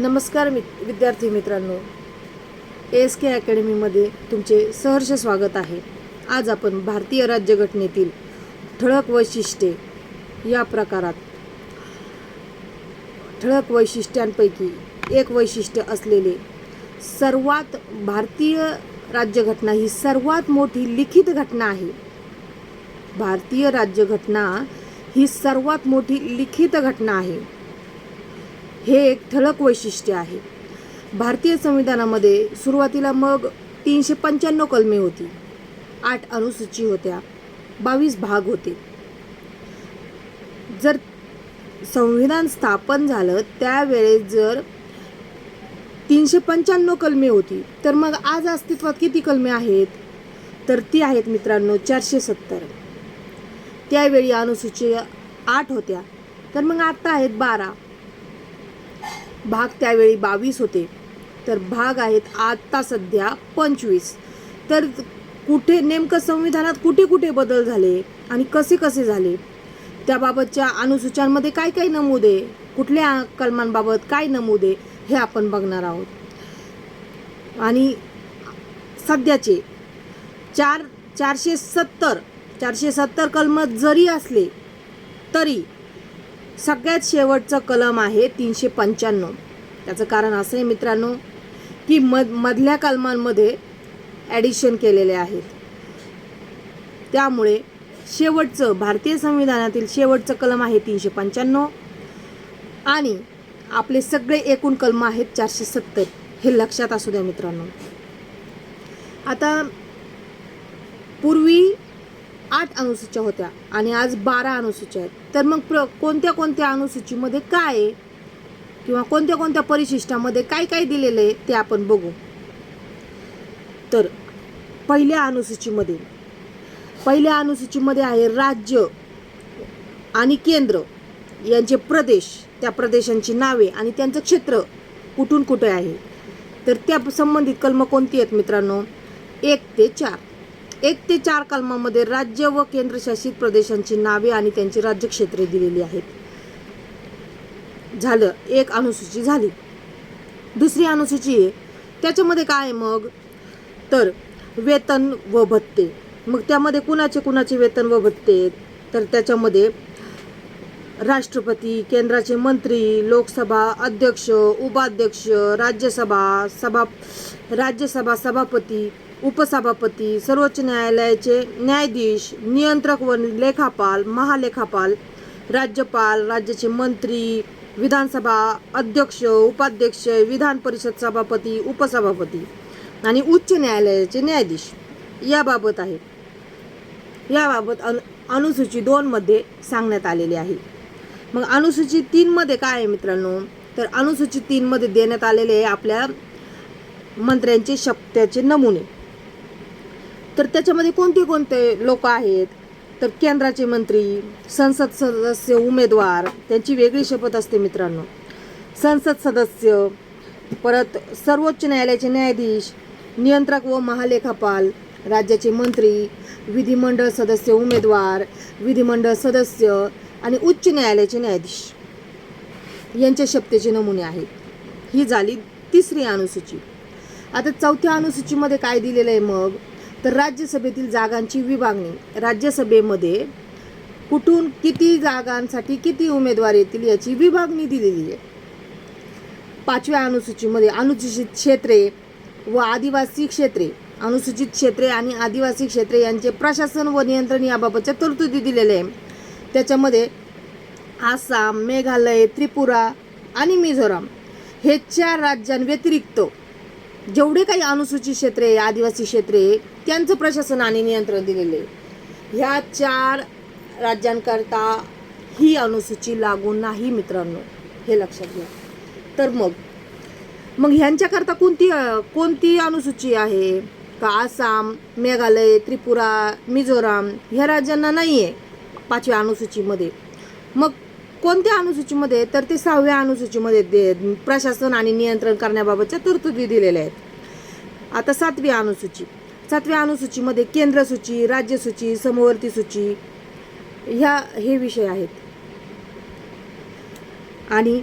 नमस्कार मि विद्यार्थी मित्रांनो. एस के अकॅडमीमध्ये तुमचे सहर्ष स्वागत आहे. आज आपण भारतीय राज्यघटनेतील ठळक वैशिष्ट्ये या प्रकारात ठळक वैशिष्ट्यांपैकी एक वैशिष्ट्य असलेले सर्वात भारतीय राज्यघटना ही सर्वात मोठी लिखित घटना आहे. भारतीय राज्यघटना ही सर्वात मोठी लिखित घटना आहे. हे एक ठळक वैशिष्ट्य आहे. भारतीय संविधानामध्ये सुरुवातीला मग तीनशे पंच्याण्णव कलमे होती. आठ अनुसूची होत्या बावीस भाग होते. जर संविधान स्थापन झालं त्यावेळेस जर तीनशे पंच्याण्णव कलमे होती तर मग आज अस्तित्वात किती कलमे आहेत? तर ती आहेत मित्रांनो चारशे सत्तर. त्यावेळी अनुसूची आठ होत्या तर मग आत्ता आहेत बारा. भाग त्यावेळी बावीस होते. तर भाग आहेत आत्ता सध्या पंचवीस. तर कुठे नेमकं संविधानात कुठे कुठे बदल झाले आणि कसे कसे झाले? त्याबाबतच्या अनुसूचांमध्ये काय काय नमूद? आहे कुठल्या कलमांबाबत काय नमूद? आहे हे आपण बघणार आहोत. आणि सध्याचे चार चारशे सत्तर चारशे सत्तर कलम जरी असले तरी सगळ्यात शेवटचं कलम आहे तीनशे पंच्याण्णव. त्याचं कारण असं आहे मित्रांनो की मध मधल्या कलमांमध्ये ॲडिशन केलेले आहेत. त्यामुळे शेवटचं भारतीय संविधानातील शेवटचं कलम आहे तीनशे पंच्याण्णव. आणि आपले सगळे एकूण कलम आहेत चारशे सत्तर. हे लक्षात असू द्या मित्रांनो. आता पूर्वी आठ अनुसूच्या होत्या आणि आज बारा अनुसूच्या आहेत. तर मग प्र कोणत्या कोणत्या अनुसूचीमध्ये काय आहे? किंवा कोणत्या कोणत्या परिशिष्टामध्ये काय काय दिलेलं आहे ते आपण बघू. तर पहिल्या अनुसूचीमध्ये पहिल्या अनुसूचीमध्ये आहे राज्य आणि केंद्र. यांचे प्रदेश त्या प्रदेशांची नावे आणि त्यांचं क्षेत्र कुठून कुठे आहे? तर त्या संबंधित कलम कोणती आहेत मित्रांनो? एक ते चार. एक ते चार कलमामध्ये राज्य व केंद्रशासित प्रदेशांची नावे आणि त्यांची राज्यक्षेत्रे दिलेली आहेत. झालं. एक अनुसूची झाली. दुसरी अनुसूची आहे. त्याच्यामध्ये काय आहे मग? तर वेतन व भत्ते. मग त्यामध्ये कुणाचे कुणाचे वेतन व भत्ते तर त्याच्यामध्ये राष्ट्रपती केंद्राचे मंत्री लोकसभा अध्यक्ष उपाध्यक्ष राज्यसभा सभा राज्यसभा सभापती उपसभापती सर्वोच्च न्यायालयाचे न्यायाधीश नियंत्रक व लेखापाल महालेखापाल राज्यपाल राज्याचे मंत्री विधानसभा अध्यक्ष उपाध्यक्ष विधान परिषद सभापती उपसभापती आणि उच्च न्यायालयाचे न्यायाधीश. याबाबत आहे. याबाबत अनु अनुसूची दोनमध्ये सांगण्यात आलेले आहे. मग अनुसूची तीनमध्ये काय आहे मित्रांनो? तर अनुसूची तीनमध्ये देण्यात आलेले आहे आपल्या मंत्र्यांचे शक्त्याचे नमुने. तर त्याच्यामध्ये कोणते कोणते लोक आहेत? तर केंद्राचे मंत्री संसद सदस्य उमेदवार त्यांची वेगळी शपथ असते मित्रांनो. संसद सदस्य परत सर्वोच्च न्यायालयाचे न्यायाधीश नियंत्रक व महालेखापाल राज्याचे मंत्री विधिमंडळ सदस्य उमेदवार विधिमंडळ सदस्य आणि उच्च न्यायालयाचे न्यायाधीश. यांच्या शपथेचे नमुने आहेत. ही झाली तिसरी अनुसूची. आता चौथ्या अनुसूचीमध्ये काय दिलेलं आहे मग? तर राज्यसभेतील जागांची विभागणी. राज्यसभेमध्ये कुठून किती जागांसाठी किती उमेदवार येतील याची विभागणी दिलेली आहे. पाचव्या अनुसूचीमध्ये अनुसूचित क्षेत्रे व आदिवासी क्षेत्रे. अनुसूचित क्षेत्रे आणि आदिवासी क्षेत्रे यांचे प्रशासन व नियंत्रण याबाबतच्या तरतुदी दिलेल्या आहे त्याच्यामध्ये आसाम मेघालय त्रिपुरा आणि मिझोराम हे चार राज्यांव्यतिरिक्त जेवढे काही अनुसूचित क्षेत्रे आदिवासी क्षेत्रे त्यांचं प्रशासन आणि नियंत्रण दिलेले आहे. ह्या चार राज्यांकरता ही अनुसूची लागू नाही मित्रांनो हे लक्षात घ्या. तर मग मग ह्यांच्याकरता कोणती कोणती अनुसूची आहे? का आसाम मेघालय त्रिपुरा मिझोराम ह्या राज्यांना नाही आहे पाचव्या अनुसूचीमध्ये. मग कोणत्या अनुसूचीमध्ये तर ते सहाव्या अनुसूचीमध्ये दे प्रशासन आणि नियंत्रण करण्याबाबतच्या तरतुदी दिलेल्या आहेत. आता सातवी अनुसूची. सातव्या अनुसूचीमध्ये केंद्र सूची राज्य सूची समवर्ती सूची ह्या हे विषय आहेत. आणि